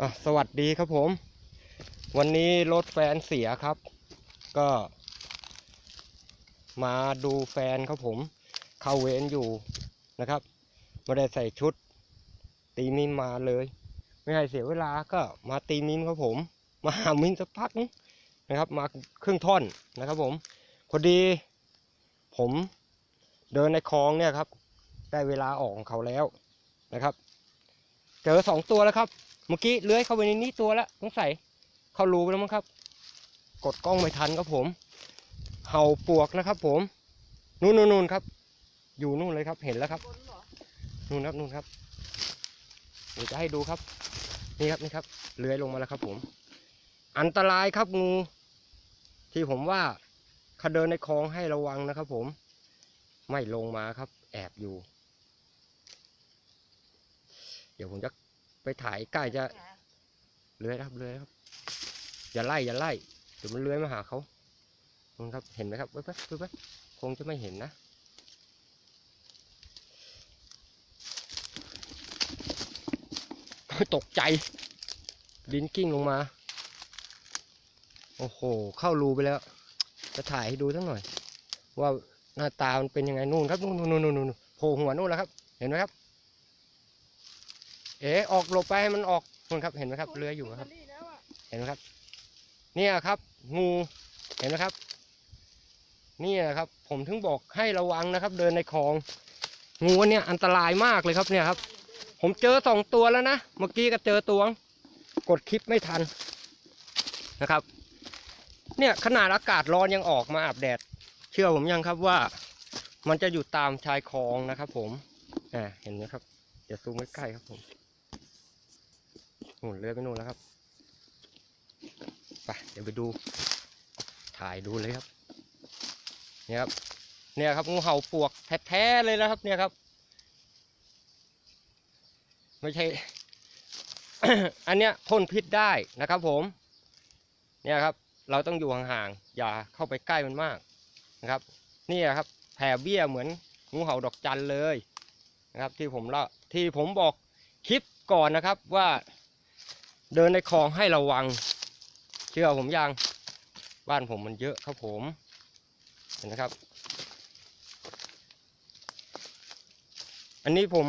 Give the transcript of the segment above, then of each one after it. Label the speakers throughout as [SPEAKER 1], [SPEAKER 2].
[SPEAKER 1] อะสวัสดีครับผม วันนี้รถแฟนเสียครับ ก็ มาดูแฟนครับผม เข้าเวรอยู่นะครับไม่ได้ใส่ชุด ตีมิมมาเลย ไม่ให้เสียเวลาก็มาตีมิมครับผม มาหามิมสักพักนึงนะครับ มาครึ่งท่อนนะครับผม พอดี ผมเดินในคลองเนี่ยครับ ได้เวลาออกของเขาแล้วนะครับ เจอสองตัวแล้วครับ เมื่อกี้เลื้อยเข้าไปในนี้ตัวแล้วสงสัยเข้ารูไปแล้วมั้งครับ กดกล้องไม่ทันครับผม เห่าปวกนะครับ ผมนู่นนู่นนู่นครับ อยู่นู่นเลยครับ เห็นแล้วครับ นู่นครับนู่นครับเดี๋ยวจะให้ดูครับ นี่ครับนี่ครับ เลื้อยลงมาแล้วครับ ผม อันตรายครับงู ที่ผมว่าเขาเดินในคลองให้ระวังนะครับ ผม ไม่ลงมาครับ แอบอยู่ เดี๋ยวผมจะ ไปถ่ายใกล้จะเลื้อยครับเลื้อยครับ อย่าไล่อย่าไล่เดี๋ยวมันเลื้อยมาหาเขาครับเห็นไหมครับเว้ยเว้ยเว้ยคงจะไม่เห็นนะตกใจดินกิ้งลงมา โอ้โห เข้ารูไปแล้ว จะถ่ายให้ดูสักหน่อย ว่าหน้าตามันเป็นยังไงนู่นครับนู่นนู่นนู่นนู่นโผล่หัวนู่นแล้วครับ เห็นไหมครับ เอ๋ออกหลบไปให้มันออกนู่นครับเห็นไหมครับเลื้อยอยู่ครับ เห็นไหมครับ เนี่ยครับ งูเห็นไหมครับ เนี่ยครับ ผมถึงบอกให้ระวังนะครับ เดินในคลอง งูเนี่ยอันตรายมากเลยครับเนี่ยครับ ผมเจอสองตัวแล้วนะเมื่อกี้ก็เจอตัวกดคลิปไม่ทันนะครับ เนี่ยขนาดอากาศร้อนยังออกมาอาบแดด เชื่อผมยังครับว่ามันจะอยู่ตามชายคลองนะครับ ผมอ่าเห็นไหมครับเดี๋ยวซูมใกล้ๆครับผม นู่นเลื้อยไปนู่นแล้วครับไปเดี๋ยวไปดู ถ่ายดูเลยครับ เนี่ยครับ เนี่ยครับงูเห่าปวกแท้ๆเลยนะครับ เนี่ยครับ ไม่ใช่ อันเนี้ยพ่นพิษได้นะครับ ผม เนี่ยครับ เราต้องอยู่ห่างๆอย่าเข้าไปใกล้มันมากนะครับ นี่ครับแผ่เบี้ยเหมือนงูเห่าดอกจันเลยนะครับ ที่ผมเล่าที่ผมบอกคลิปก่อนนะครับว่า เดินในคลองให้ระวัง เชื่อผมยัง บ้านผมมันเยอะครับผม เห็นนะครับ อันนี้ผม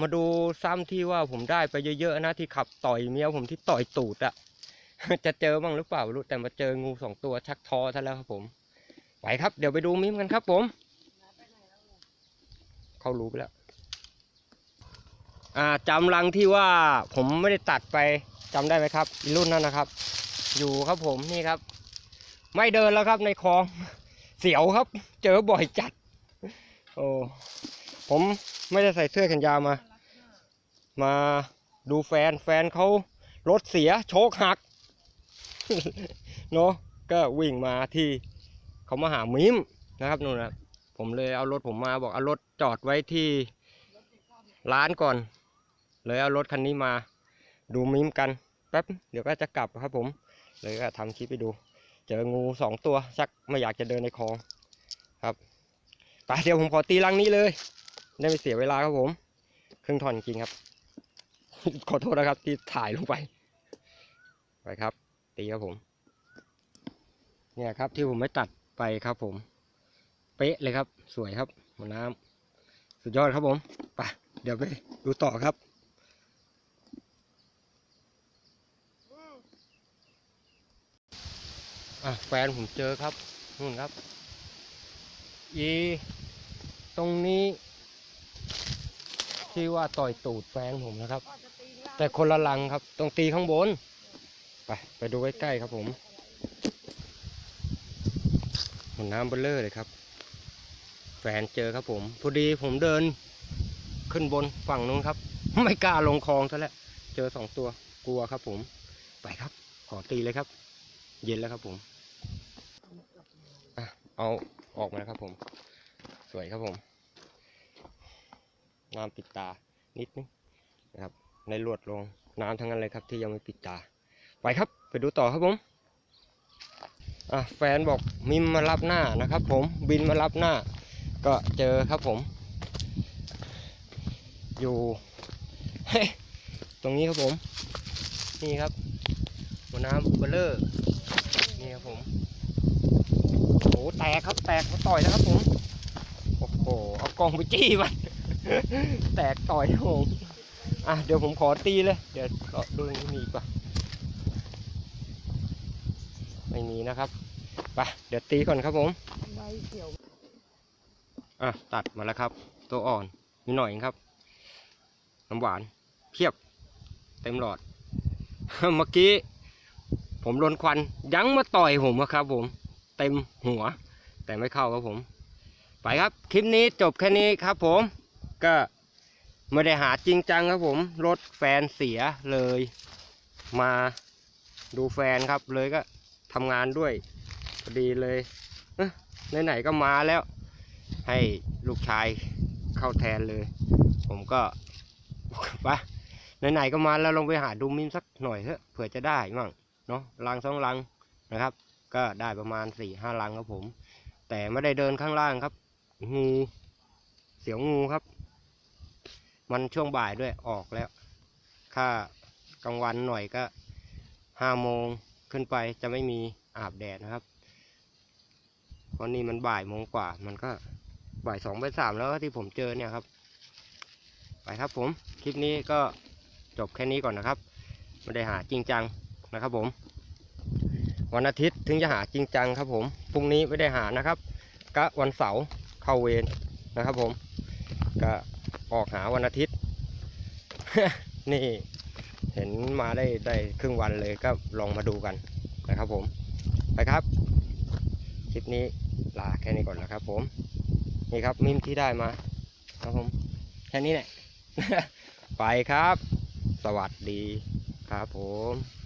[SPEAKER 1] มาดูซ้ำที่ว่าผมได้ไปเยอะๆนะที่ขับต่อยเมียผมที่ต่อยตูดอะจะเจอบ้างหรือเปล่ารู้แต่มาเจองูสองตัวชักทอซะแล้วครับผมไปครับ เดี๋ยวไปดูมิมกันครับผม เข้ารู้ไปแล้ว อ่าจำรังที่ว่าผมไม่ได้ตัดไปจำได้ไหมครับรุ่นนั้นนะครับ อยู่ครับผมนี่ครับ ไม่เดินแล้วครับในคลองเสียวครับ เจอบ่อยจัด โอ้ผมไม่ได้ใส่เสื้อแขนยาวมา มาดูแฟนแฟนเขารถเสียโชคหักเนาะก็วิ่งมาที่เขามาหามิมนะครับนู่นนะผมเลยเอารถผมมาบอกเอารถจอดไว้ที่ร้านก่อน เลยเอารถคันนี้มาดูมิมกันแป๊บเดี๋ยวก็จะกลับครับผมเลยก็ทำคลิปไปดู เจองูสองตัวชักไม่อยากจะเดินในคลองครับไปเดี๋ยวผมขอตีรังนี้เลย ได้ไม่เสียเวลาครับผมครึ่งท่อนจริงครับ ขอโทษนะครับที่ถ่ายลงไปไปครับ ตีครับผม เนี่ยครับที่ผมไม่ตัดไปครับผม เป๊ะเลยครับ สวยครับหัวน้ำสุดยอดครับผมไปเดี๋ยวไปดูต่อครับ อะแฟนผมเจอครับนู่นครับอีตรงนี้ ที่ว่าต่อยตูดแฟนผมนะครับ แต่คนละลังครับ ตรงตีข้างบน ไปไปดูใกล้ๆครับผมหัวน้ำเบลเลอร์เลยครับ แฟนเจอครับผม พอดีผมเดินขึ้นบนฝั่งนู้นครับ ไม่กล้าลงคลองซะแล้วเจอสองตัวกลัวครับผม ไปครับ ขอตีเลยครับ เย็นแล้วครับผม เอาออกมาครับผม สวยครับผมน้ำปิดตานิดนึงนะครับ ในลวดลงน้ำทั้งนั้นเลยครับ ที่ยังไม่ปิดตา ไปครับไปดูต่อครับผมอะแฟนบอกมิมมารับหน้านะครับ ผมบินมารับหน้า ก็เจอครับผม อยู่ตรงนี้ครับผม นี่ครับหัวน้ำเบลเลอร์นี่ครับผม กครับ แตกมาต่อยแล้วครับผม โอ้โห เอากล้องไปจี้มันแตกต่อยผมอะเดี๋ยวผมขอตีเลย เดี๋ยวเราดูมีอีกปะไม่มีนะครับไปเดี๋ยวตีก่อนครับผม
[SPEAKER 2] ใบเขียว
[SPEAKER 1] อะตัดมาแล้วครับ ตัวอ่อนมีหน่อยเองครับน้ำหวานเพียบ เต็มหลอด เมื่อกี้ ผมโดนควันยั้งมาต่อยผมอะครับผม เต็มหัว แต่ไม่เข้าครับผม ไปครับคลิปนี้จบแค่นี้ครับผม ก็ไม่ได้หาจริงจังครับผมรถแฟนเสียเลย มาดูแฟนครับเลยก็ทำงานด้วยพอดีเลยเอ๊ะไหนๆก็มาแล้ว ให้ลูกชายเข้าแทนเลย ผมก็ไปไหนๆก็มาแล้วลงไปหาดูมินสักหน่อยเถอะเผื่อจะได้มั่งเนาะลังสองลังนะครับ ก็ได้ประมาณสี่ห้าลังครับผม แต่ไม่ได้เดินข้างล่างครับ งูเสียวงูครับ มันช่วงบ่ายด้วยออกแล้วถ้ากลางวันหน่อยก็ห้าโมงขึ้นไปจะไม่มีอาบแดดนะครับเพราะนี่มันบ่ายโมงกว่า มันก็บ่ายสองบ่ายสามแล้วที่ผมเจอเนี่ยครับ ไปครับผม คลิปนี้ก็จบแค่นี้ก่อนนะครับ ไม่ได้หาจริงจังนะครับผม วันอาทิตย์ถึงจะหาจริงจังครับผมพรุ่งนี้ไม่ได้หานะครับก็วันเสาร์เข้าเวรนะครับผมก็ออกหาวันอาทิตย์ นี่เห็นมาได้ได้ครึ่งวันเลยก็ลองมาดูกันนะครับผมไปครับคลิปนี้ลาแค่นี้ก่อนนะครับผมนี่ครับมิมที่ได้มาครับผมแค่นี้แหละไปครับ สวัสดีครับผม